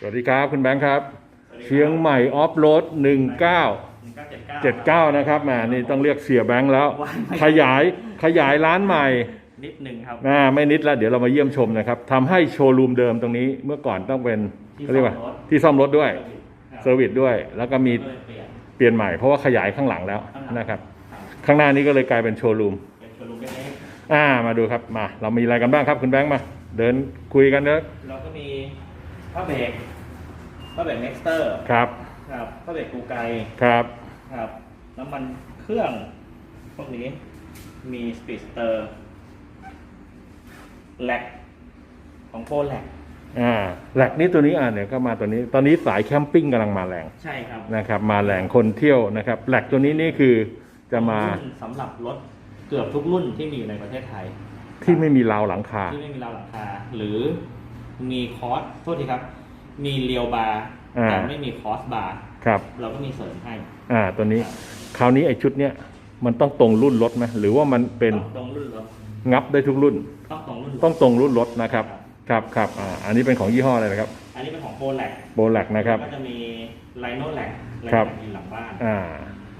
สวัสดีครับ คุณแบงค์ครับสวัสดีครับเชียงใหม่ออฟโรด19 79นะครับแหมนี่ต้องเรียกเสียแบงค์แล้วว่าไม่ขยายขยายร้านใหม่นิดหนึ่งครับอ่าไม่นิดแล้วเดี๋ยวเรามาเยี่ยมชมนะครับทำให้โชว์รูมเดิมตรงนี้เมื่อก่อนต้องเป็นที่เขาเรียกว่าซ่อมรถที่ซ่อมรถด้วยครับเซอร์วิสด้วย แล้วก็มีก็เลยเปลี่ยนเปลี่ยนใหม่เพราะว่าขยายข้างหลังแล้วข้างหลังนะครับครับ ข้างหน้านี้ก็เลยกลายเป็นโชว์รูมเป็นโชว์รูมเล็กอ่ามาดูครับมา เรามีอะไรกันบ้างครับคุณแบงค์มา เดินคุยกันเนอะๆเราก็มี ผ้าเบรกผ้าเบรกเน็กสเตอร์ครับ ครับผ้าเบรกกูไกครับ ครับน้ำมันเครื่องพวกนี้มีสปีดสเตอร์แลกของโปรแลกอ่าแหลกนี้ตัวนี้อ่าเนี่ยก็มาตัวนี้ ตอนนี้สายแคมปิ้งกำลังมาแรงใช่ครับนะครับ มาแรงคนเที่ยวนะครับแหลกตัวนี้นี่คือจะมารุ่นสำหรับรถเกือบทุกรุ่นที่มีอยู่ในประเทศไทย ที่ไม่มีราวหลังคาที่ไม่มีราวหลังคา หรือ มีคอร์สโทษทีครับ มีเรียวบาร์อ่า แต่ไม่มีคอร์สบาร์ครับเราก็มีเสริมให้อ่าตัวนี้ คราวนี้ไอ้ชุดเนี้ยมันต้องตรงรุ่นรถไหมหรือว่ามันเป็นต้องตรงรุ่นรถงับได้ทุกรุ่น ต้องตรงรุ่นรถต้องตรงรุ่นรถนะครับ ครับครับอ่าอันนี้เป็นของยี่ห้ออะไรนะครับอันนี้เป็นของโปรแลกโบแลกนะครับ ก็จะมีไลโนแลกไลครัโนบแลกอยู่หลังบ้าน อ่า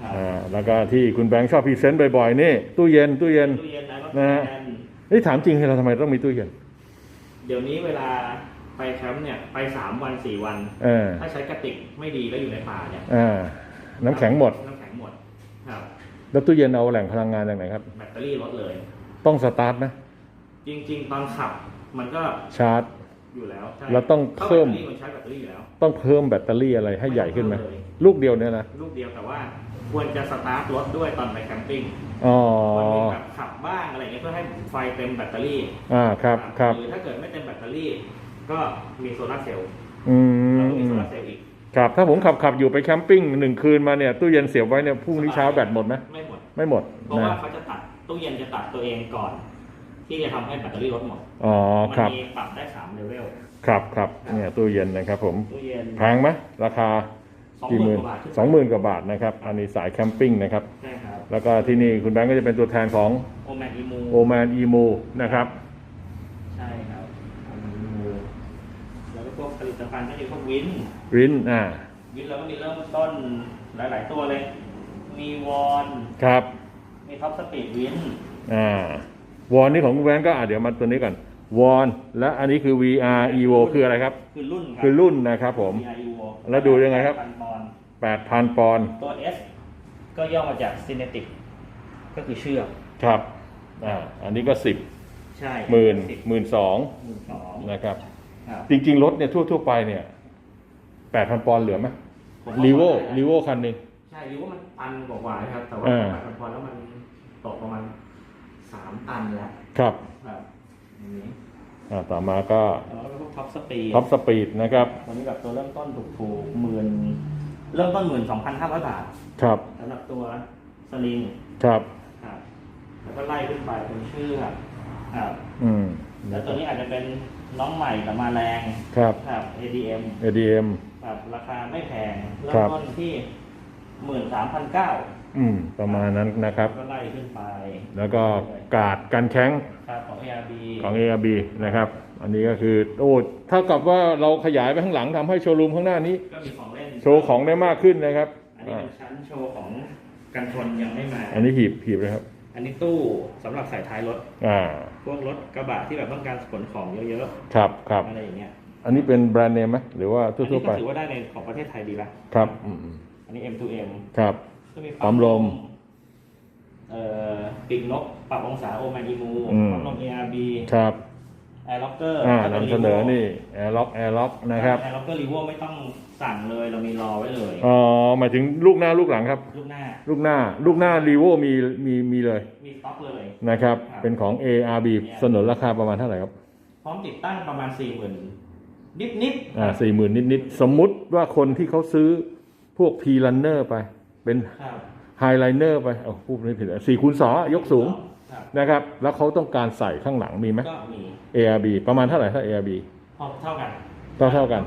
ครับอ่าแล้วก็ที่คุณแบงค์ชอบพรีเซนต์บ่อยๆนี่ตู้เย็นตู้เย็น ตู้เย็นไลโนนะฮะแลกนี่ถามจริงให้เราทำไมต้องมีตู้เย็น เดี๋ยวนี้เวลาไปแคมป์เนี่ยไปสามวันสี่วัน เออ ถ้าใช้กระติกไม่ดีแล้วอยู่ในป่าเนี่ยอ่า น้ำแข็งหมด น้ำแข็งหมดครับแล้วตู้เย็นเอาแหล่งพลังงานจากไหนครับ แบตเตอรี่ลดเลย ต้องสตาร์ทไหมจริง ๆ ตอนขับมันก็ชาร์จ อยู่แล้วใช่เราต้องเพิ่มพราะแบตตอรี่มันใช้แบตเตอรี่อยู่แล้ว ต้องเพิ่มแบตเตอรี่อะไรให้ใหญ่ขึ้นไหมไม่ต้องเพิ่มเลยลูกเดียวเนี่ยนะ ลูกเดียวแต่ว่า ควรจะสตาร์ทรถด้วยตอนไปแคมปิ้งอ๋อควรมีแบบขับบ้างอะไรเงี้ยเพื่อให้ไฟเต็มแบตเตอรี่อ่าครับครับหรือถ้าเกิดไม่เต็มแบตเตอรี่ ก็มีโซลาร์เซลล์อืเรามก็มีอืโซมลาร์เซลล์อีกครับถ้าผมขับขับอยู่ไปแคมปิ้งหนึ่งคืนมาเนี่ยตู้เย็นเสียบไว้เนี่ยพรุ่งนี้เช้าแบตหมดไหมไม่หมดไม่หมดเพราะว่านะเขาจะตัดตู้เย็นจะตัดตัวเองก่อน ที่จะทำให้แบตเตอรี่ลดหมดอ๋อมัครับมีปรับได้สามเลเวลครับครับเนี่ยตู้เย็นนะครับผมตู้เย็นแพงไหมราคาสอง กี่หหมื่มื่นนกว่าบาทขึ้นสองหมื่นกว่าบาทนะครับ อันนี้สายแคมปิ้งนะครับ ใช่ครับแล้วก็ที่นี่คุณแบงก์ก็จะเป็นตัวแทนของโอแมนอีมูโอแมนอีมูนะครับ ใช่ครับโอแมนอีมูแล้วก็พวกผลิตภัณฑ์ก็จะพวกวิน รินอ่าวินเราก็มีเริ่มต้นหลาย ๆ ตัวเลย มีวอน ครับ มีท็อปสปีดวิน อ่าวอนนี่ของคุณแบงก์ก็อะเดี๋ยวมาตัวนี้ก่อน วอนและอันนี้คือ VR Evo คืออะไรครับ คือรุ่นครับ คือรุ่นนะครับผม VR Evo แล้วดูยังไงครับพันปอนด์8,000 ปอนด์ตัว S ก็ย่อมาจาก Cinetic ก็คือเชือกครับอ่าอันนี้ก็ 10 ใช่หมื่นสิบหมื่นสองหมื่นสองนะครับ ครับจริง ๆ รถเนี่ยทั่ว ๆ ไปเนี่ย 8,000 ปอนด์เหลือไหมผมว่ารีโวได้รีโวคันหนึง ใช่รีโวมันตันกว่าๆนะครับ แต่ว่าอ่าแปดพันปอนด์แล้วมันตกประมาณสามตันแล้วครับ ครับ อย่างนี้อ่าต่อมาก็แล้วก็พวกท็อปสปีดท็อปสปีดนะครับตัวนี้แบบตัวเริ่มต้นถูกๆหมื่นเริ่มต้นหมื่นสองพันห้าร้อยบาทครับสำหรับตัวสลิงครับครับแล้วก็ไล่ขึ้นไปเป็นชื่อครับครับอืมแล้วตัวนี้อาจจะเป็นน้องใหม่แต่มาแรงครับครับ ADM ADM ครับราคาไม่แพงเริ่คมรับต้นที่หมื่นสามพันเก้า อืม ประมาณนั้นนะครับ ก็ไล่ขึ้นไปแล้วก็กาดกันแข้งครับของ ARB ของ ARB นะครับ อันนี้ก็คือโอ้เท่ากับว่าเราขยายไปข้างหลังทำให้โชว์รูมข้างหน้านี้ ก็มีของเล่นโชว์ของได้มากขึ้นนะครับอันนี้อ่าเป็นชั้นโชว์ของกันชนยังไม่มา อันนี้หีบหีบเลยครับ อันนี้ตู้สำหรับใส่ท้ายรถ อ่า พวกรถกระบะที่แบบต้องการขนของเยอะครับครับ ๆอะไรอย่างเงี้ยอันนี้เป็นแบรนด์เนมไหมหรือว่าอันทั่นี้วๆไป ก็ถือว่าได้ในของประเทศไทยดีละครับอืมอืมอันนี้ M2M ครับ ก็มีปั๊มลม เอ่อปีกนกปรับองศาโอแมนอีมูอืม ปั๊มลม ARB ครับแอร์ล็อกเกอร์อ่านำเสนอนี่แอร์ล็อกแอร์ล็อกนะครับแอร์ล็อกเกอร์รีโวไม่ต้องสั่งเลยเรามีรอไว้เลยอ๋อหมายถึงลูกหน้าลูกหลังครับ ลูกหน้าลูกหน้าลูกหน้ารีโวมีมีมีเลยมีสต็อกเลย นะครับ ครับ เป็นของ ARB เสนอราคาประมาณเท่าไหร่ครับพร้อมติดตั้งประมาณ 4 0,000 นิดนิดๆอ่าสี่หมื่นนิดๆ สมมุติว่าคนที่เขาซื้อพวก P runner ไป เป็นครับไฮไลเนอร์ไปเอาพูดไม่ผิดสี่คูณสอยกสูงครับนะครับ แล้วเขาต้องการใส่ข้างหลังมีไหมก็มี ARB ประมาณเท่าไหร่ถ้า ARB พอเท่ากันก็เท่ากัน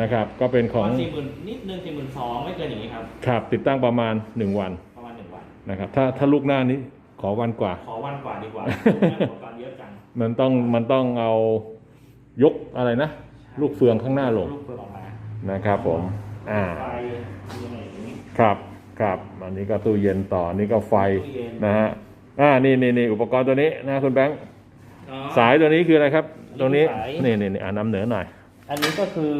นะครับ ก็เป็นของสี่หมื่นนิดนึงสี่หมื่นสองไม่เกินอย่างนี้ครับครับติดตั้งประมาณ1วันประมาณหนึ่งวันนะครับถ้าถ้าลูกหน้านี้ขอวันกว่า ขอวันกว่าดีกว่าอุปกรณ์เยอะจังมันต้องมันต้องเอายกอะไรนะ ลูกเฟืองข้างหน้าลงลูกเฟืองออกมานะครับผมอ่าไฟมีอะไรอย่างนี้ครับ ครับอันนี้ก็ตู้เย็นต่ออันนี้ก็ไฟตู้เย็น นะฮะอ่านี่นี่นี่อุปกรณ์ตัวนี้นะคุณแบงค์อ๋อ สายตัวนี้คืออะไรครับตรงนี้สาย นี่นี่นี่อ่านำเหนือหน่อย อันนี้ก็คือ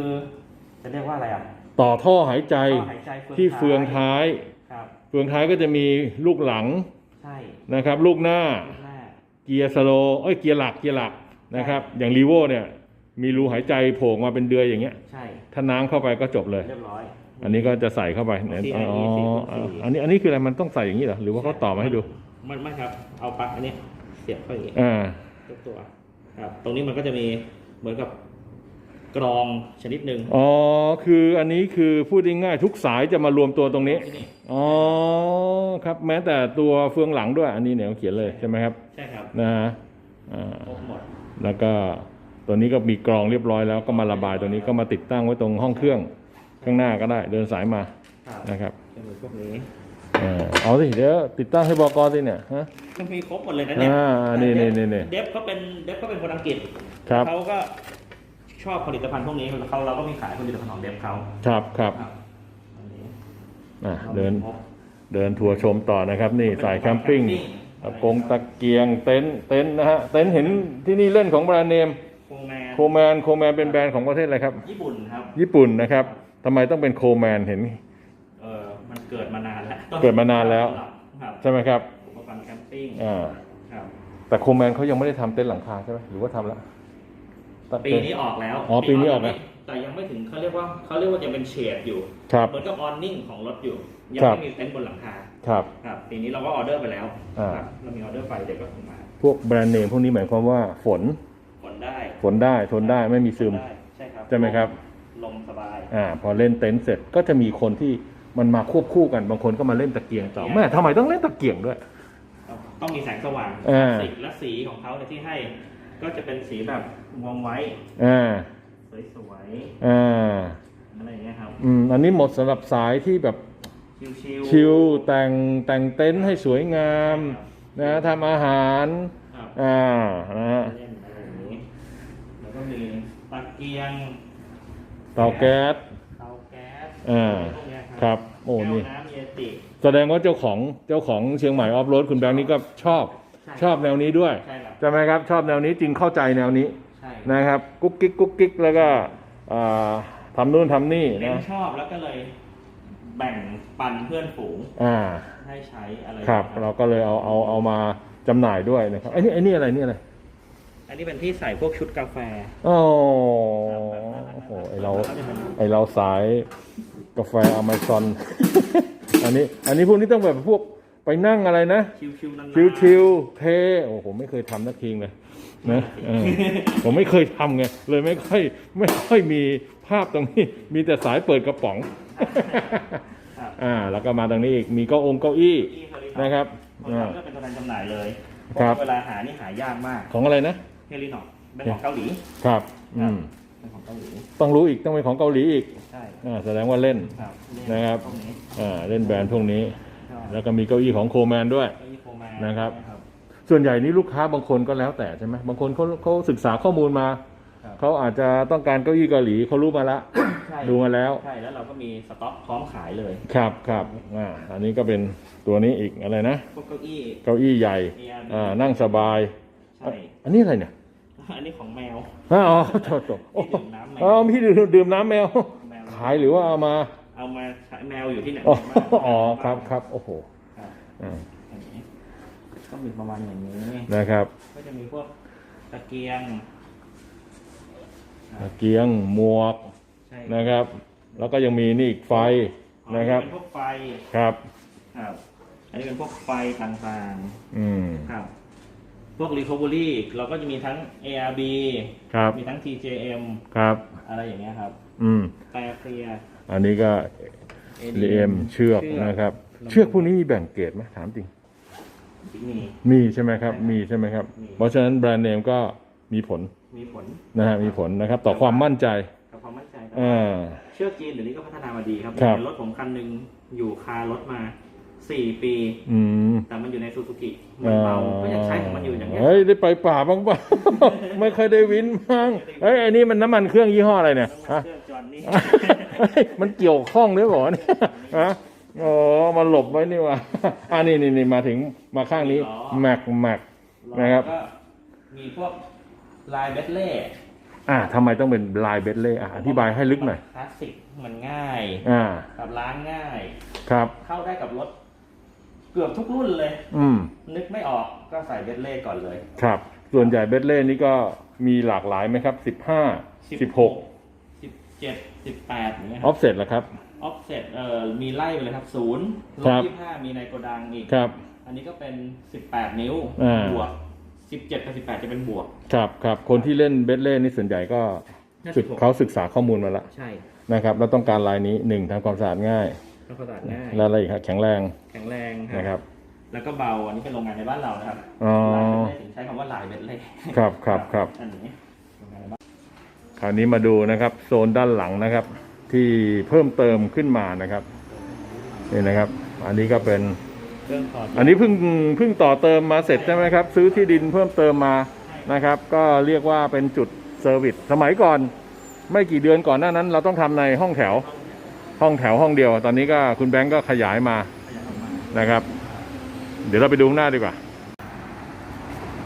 จะเรียกว่าอะไรอะต่อท่อหายใจท่อหายใจที่เฟืองท้าย ครับ เฟืองท้ายก็จะมีลูกหลังใช่นะครับ ลูกหน้า ลูกหน้าเกียร์สโลว์เอ้ยเกียร์หลักเกียร์หลักนะครับ อย่างรีโวเนี่ยมีรูหายใจโผล่มาเป็นเดือยอย่างเงี้ยใช่ ถ้าน้ำเข้าไปก็จบเลย เรียบร้อย อันนี้ก็จะใส่เข้าไปเนี่ยที่อ๋อ IE อ๋ออันนี้อันนี้คืออะไรมันต้องใส่อย่างนี้เหรอหรือว่าเขาต่อมาให้ดูมันไม่ครับ เอาปลั๊กอันนี้เสียบเข้าอย่างนี้อ่าทุกตัวครับ ตรงนี้มันก็จะมีเหมือนกับกรองชนิดหนึ่งอ๋อ คืออันนี้คือพูดง่ายๆทุกสายจะมารวมตัวตรงนี้ที่นี่อ๋อ ครับ แม้แต่ตัวเฟืองหลังด้วย อันนี้เนี่ยเขาเขียนเลยใช่ไหมครับ ใช่ครับ นะฮะอ่าครบหมด แล้วก็ตัวนี้ก็มีกรองเรียบร้อยแล้วก็มาระบายตัวนี้ก็มาติดตั้งไว้ตรงห้องเครื่อง ข้างหน้าก็ได้เดินสายมาครับนะครับจะมีพวกนี้เออเอาสิเดี๋ยวติดตั้งให้บอกสิเนี่ยฮะ มันมีครบหมดเลยนะเนี่ยอ่านี่นี่นี่นี่เดฟเขาเป็นเดฟเขาเป็นคนอังกฤษครับ เขาก็ชอบผลิตภัณฑ์พวกนี้เขาเราก็มีขายผลิตภัณฑ์ของเดฟเขาครับครับครับอันนี้อะเดิน ครบ เดินทัวร์ชมต่อนะครับ นี่สายแคมปิ้งตะกงตะเกียงเต็นท์เต็นท์นะฮะเต็นท์เห็นที่นี่เล่นของแบรนด์เนมโคแมนโคแมนโคแมนเป็นแบรนด์ของประเทศอะไรครับ ญี่ปุ่นครับญี่ปุ่นนะครับ ทำไมต้องเป็นโคแมนเห็น เออมันเกิดมานานแล้วเกิดมานานแล้ว ครับใช่ไหมครับอุปกรณ์แคมปิ้งอ่าครับแต่โคแมนเขายังไม่ได้ทำเต็นท์หลังคาใช่ไหมหรือว่าทำแล้วปีนี้ออกแล้วอ๋อปีนี้ออกแล้วแต่ยังไม่ถึงเขาเรียกว่าเขาเรียกว่ายังเป็นเฉดอยู่ครับเหมือนกับออนนิ่งของรถอยู่ ยังครับ ไม่มีเต็นท์บนหลังคาครับ ครับปีนี้เราก็ออเดอร์ไปแล้วอ่า ครับเรามีออเดอร์ไปเดี๋ยวก็ส่งมาพวกแบรนด์เนมพวกนี้หมายความว่าฝนผลได้ฝนได้ทนได้ไม่มีซึม ได้ใช่ครับใช่ไหมครับ ลมสบาย อ่า พอเล่นเต็นท์เสร็จก็จะมีคนที่มันมาควบคู่กัน บางคนก็มาเล่นตะเกียงต่อแม่ทำไมต้องเล่นตะเกียงด้วย ต้องมีแสงสว่างอ่า สีและสีของเขาเนี่ยที่ให้ ก็จะเป็นสีแบบวอมไว้ อ่า สวยอ่า ๆอะไรอย่างเงี้ยครับ อืม อันนี้หมดสำหรับสายที่แบบชิวๆชิลแต่งแต่งเต็นท์ให้สวยงามนะทำอาหาร ครับอ่า นะฮะ เล่นอะไรอย่างนี้ แล้วก็มีตะเกียง เตาแก๊สเตาแก๊สอ่าพวกเนี้ยครับ โอ้แก้วนี่น้ำเยติ แสดงว่าเจ้าของเจ้าของเชียงใหม่ออฟโรดคุณแบงค์นี่ก็ชอบใช่ ชอบแนวนี้ด้วยใช่ครับใช่ไหมครับ ชอบแนวนี้จึงเข้าใจแนวนี้ใช่นะครับกุ๊กกิ๊กกุ๊กกิ๊กแล้วก็อ่าทำนู่นทำนี่เน้นนะชอบแล้วก็เลย แบ่งปันเพื่อนฝูงอ่าให้ใช้อะไรครับอย่างเราเงี้ยก็เลยเอาเอาเอามาจำหน่ายด้วยนะครับไอ้นี่ไอ้นี่อะไรนี่อะไร อันนี้เป็นที่ใส่พวกชุดกาแฟโอ้โอ้โหไอเราไอเราสายกาแฟอเมซอน อันนี้ อันนี้พวกนี้ต้องแบบพวกไปนั่งอะไรนะ ชิวๆนานๆชิวๆเทโอ้โหไม่เคยทำนักทีงเลยนะเออผมไม่เคยทำไงเลยไม่ค่อยไม่ค่อยมีภาพตรงนี้ มีแต่สายเปิดกระป๋องครับอ่า แล้วก็มาตรงนี้อีก มีเก้าองค์เก้าอี้ที่เฮลินอกนะครับคนอ่าทำก็เป็นตัวแทนจำหน่ายเลยครับเพาะว่าเวลาหานี่หายากมาก ของอะไรนะ เฮลินอกเป็นของเกาหลีครับอืมเป็นของเกาหลีต้องรู้อีกต้องเป็นของเกาหลีอีกใช่อ่าแสดงว่าเล่นครับนะครับพวกนี้อ่าเล่นแบรนด์พวกนี้ใช่แล้วก็มีเก้าอี้ของโคแมนด้วยเก้าอี้โฟร์แมนะครับ ส่วนใหญ่นี้ลูกค้าบางคนก็แล้วแต่ใช่ไหมบางคนเขาเขาศึกษาข้อมูลมา ครับเขาอาจจะต้องการเก้าอี้เกาหลีเขารู้มาแล้วใช่ดูมาแล้ว ใช่แล้วเราก็มีสต็อกพร้อมขายเลย ครับครับอ่าอันนี้ก็เป็นตัวนี้อีกอะไรนะพวกเก้าอี้ เก้าอี้ใหญ่ ARB อ่านั่งสบาย ใช่อันนี้อะไรเนี่ย อันนี้ของแมว อ๋อโทษโทษโอ้ที่ดื่มน้ำแมว อ๋อพี่ดื่มดื่มน้ำแมว แมว ขายหรือว่าเอามา เอามาขายแมวอยู่ที่ไหนอ๋อบ้างอ๋อครับครับโอ้โหครับอ่าอันนี้ก็มีประมาณอย่างนี้ นะครับก็จะมีพวกตะเกียง ตะเกียงหมวกใช่นะครับ แล้วก็ยังมีนี่อีกไฟนะครับ เป็นพวกไฟครับ ครับ อันนี้เป็นพวกไฟต่างอืม ๆ ครับ พวก recovery เราก็จะมีทั้ง ARB ครับมีทั้ง TJM ครับ อะไรอย่างเงี้ยครับอืมแต่เคลียร์ อันนี้ก็ LM เชือกนะครับ เชือกพวกนี้มีแบ่งเกรดไหมถามจริง มี มีใช่ไหมครับ มีใช่ไหมครับ มี เพราะฉะนั้นแบรนด์เนมก็มีผลมีผลนะฮะมีผลนะครับ ต่อความมั่นใจกับความมั่นใจแต่อ่า เชือกจีนเดี๋ยวนี้ก็พัฒนามาดีครับครับ เห็นรถผมคันหนึ่งอยู่คารถมา สี่ปี อืมแต่มันอยู่ในซูซูกิมันเบาก็ยังใช้ของมันอยู่อย่างเงี้ยเฮ้ยได้ไปป่าบ้างเปล่าไม่เคยได้วินบ้างเฮ้ยไอ้นี่มันน้ำมันเครื่องยี่ห้ออะไรเนี่ยน้ำมันฮะ เครื่องจอห์นนี่ เฮ้ยมันเกี่ยวข้องด้วยเหรอเนี่ยฮะอ๋อมาหลบไว้นี่ว่ะอ่านี่นี่นี่มาถึงมาข้างนี้แม็กแม็ก นะครับ แล้วก็มีพวกลายเบสเล่อ่าทำไมต้องเป็นลายเบสเล่อะอธิบายให้ลึกหน่อย คลาสสิกมันง่ายอ่า กับล้างง่าย ครับ เข้าได้กับรถเกือบทุกรุ่นเลย อืม นึกไม่ออกก็ใส่เบสเล่ก่อนเลย ครับ ส่วนใหญ่เบสเล่นี่ก็มีหลากหลายไหมครับสิบห้าสิบหกสิบเจ็ดสิบแปดอย่างเงี้ยออฟเซ็ตเหรอครับ ออฟเซ็ตเอ่อมีไล่ไปเลยครับศูนย์ลครับบยี่ห้ามีในโกดังอีก ครับ อันนี้ก็เป็นสิบแปดนิ้วอ่า บวกสิบเจ็ดกับสิบแปดจะเป็นบวก ครับครับคนที่เล่นเบสเล่นี่ส่วนใหญ่ก็ศึก56 เขาศึกษาข้อมูลมาแล้วใช่ นะครับ แล้วต้องการลายนี้หนึ่งทำความสะอาดง่าย แล้วก็ตัดง่ายและอะไรอีกครับแข็งแรงแข็งแรงนะครับ แล้วก็เบาอันนี้เป็นโรงงานในบ้านเรานะครับอ๋อลายเบสเล่ถึงใช้คำว่าลายเบสเล่ครับครับครับ อันนี้โรงงานในบ้านคราวนี้มาดูนะครับ โซนด้านหลังนะครับ ที่เพิ่มเติมขึ้นมานะครับนี่นะครับ อันนี้ก็เป็น เครื่องถอดอันนี้เพิ่งเพิ่งต่อเติมมาเสร็จใช่ไหมครับ ซื้อที่ดินเพิ่มเติมมานะครับ ก็เรียกว่าเป็นจุดเซอร์วิสสมัยก่อน ไม่กี่เดือนก่อนหน้านั้น เราต้องทำในห้องแถว ห้อง แถวห้องเดียว ตอนนี้ก็คุณแบงก์ก็ขยายมาขยับออกมานะครับ เดี๋ยวเราไปดูข้างหน้าดีกว่า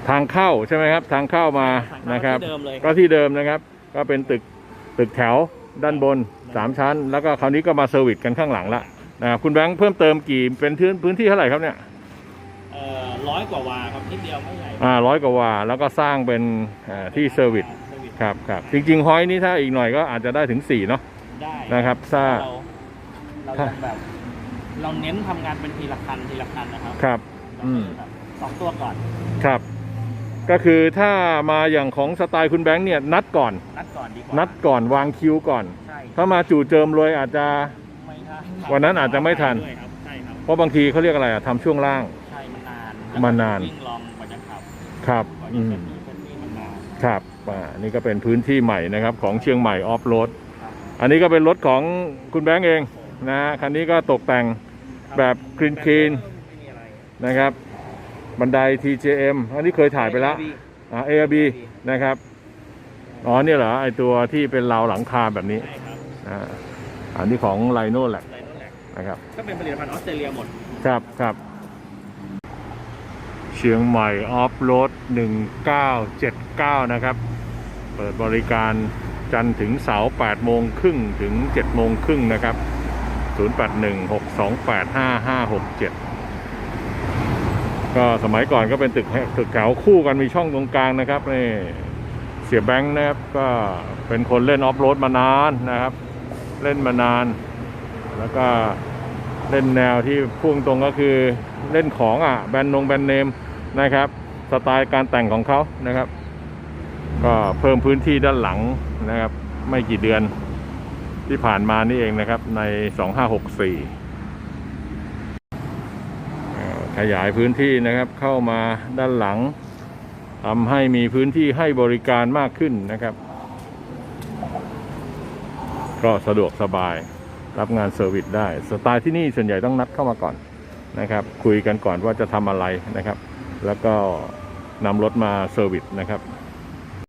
ทางเข้าใช่ไหมครับ ทางเข้ามานะครับที่เดิมเลยก็ที่เดิมนะครับ ก็เป็นตึกตึกแถวด้านบนสามชั้น แล้วก็คราวนี้ก็มาเซอร์วิสกันข้างหลังละนะครับคุณแบงค์เพิ่มเติมกี่เป็นพื้นพื้นที่เท่าไหร่ครับเนี่ยเอ่อร้อยกว่าวาครับนิดเดียวไม่ใหญ่อ่าร้อยกว่าวาแล้วก็สร้างเป็นอ่าที่เซอร์วิสเซอร์วิสครับครับจริงๆฮอยนี้ถ้าอีกหน่อยก็อาจจะได้ถึง4เนาะ ได้นะครับถ้าเราเราจะแบบ เราเน้นทำงานเป็นทีละคันทีละคันนะครับครับเราอืมจะแบบสองตัวก่อนครับ ก็คือถ้ามาอย่างของสไตล์คุณแบงค์เนี่ยนัดก่อน นัดก่อนดีกว่านัดก่อนวางคิวก่อนใช่ถ้ามาจู่เจิมรวยอาจจะไม่ทันวันนั้นอาจจะไม่ทันด้วยครับใช่ครับเพราะบางทีเขาเรียกอะไรอะทำช่วงล่างใช่มันนานมันนานวิ่งลองกว่าจะขับครับกว่าอืจะมเซ็ตนี่เซ็ตนี่มันนานครับอ่านี่ก็เป็นพื้นที่ใหม่นะครับ ของเชียงใหม่ออฟโรดครับ อันนี้ก็เป็นรถของคุณแบงค์เองนะคันนี้ก็ตกแต่งแบบคลีนคลีนไม่มีอะไรใช่ครับอ่าอันนี้ของไลโน่แหละอะไรนั่นแหละนะครับ ก็เป็นผลิตภัณฑ์ออสเตรเลียหมด ครับครับเชียงใหม่ออฟโรด 1979 นะครับ เปิดบริการ จันทร์ถึงเสาร์8โมงครึ่งถึง7โมงครึ่งนะครับ 0816285567 ก็สมัยก่อนก็เป็นตึกตึกแถวคู่กันมีช่องตรงกลางนะครับนี่เสียแบงค์นะครับก็เป็นคนเล่นออฟโรดมานานนะครับ เล่นมานาน แล้วก็เล่นแนวที่พุ่งตรงก็คือเล่นของอะแบรนด์นงแบรนด์เนมนะครับ สไตล์การแต่งของเขานะครับ ก็เพิ่มพื้นที่ด้านหลังนะครับ ไม่กี่เดือนที่ผ่านมานี่เองนะครับ ใน 2564เอ่ขยายพื้นที่นะครับเข้ามาด้านหลังทำให้มีพื้นที่ให้บริการมากขึ้นนะครับก็สะดวกสบายรับงานเซอร์วิสได้ สไตล์ที่นี่ส่วนใหญ่ต้องนัดเข้ามาก่อนนะครับ คุยกันก่อนว่าจะทำอะไรนะครับ แล้วก็นำรถมาเซอร์วิสนะครับ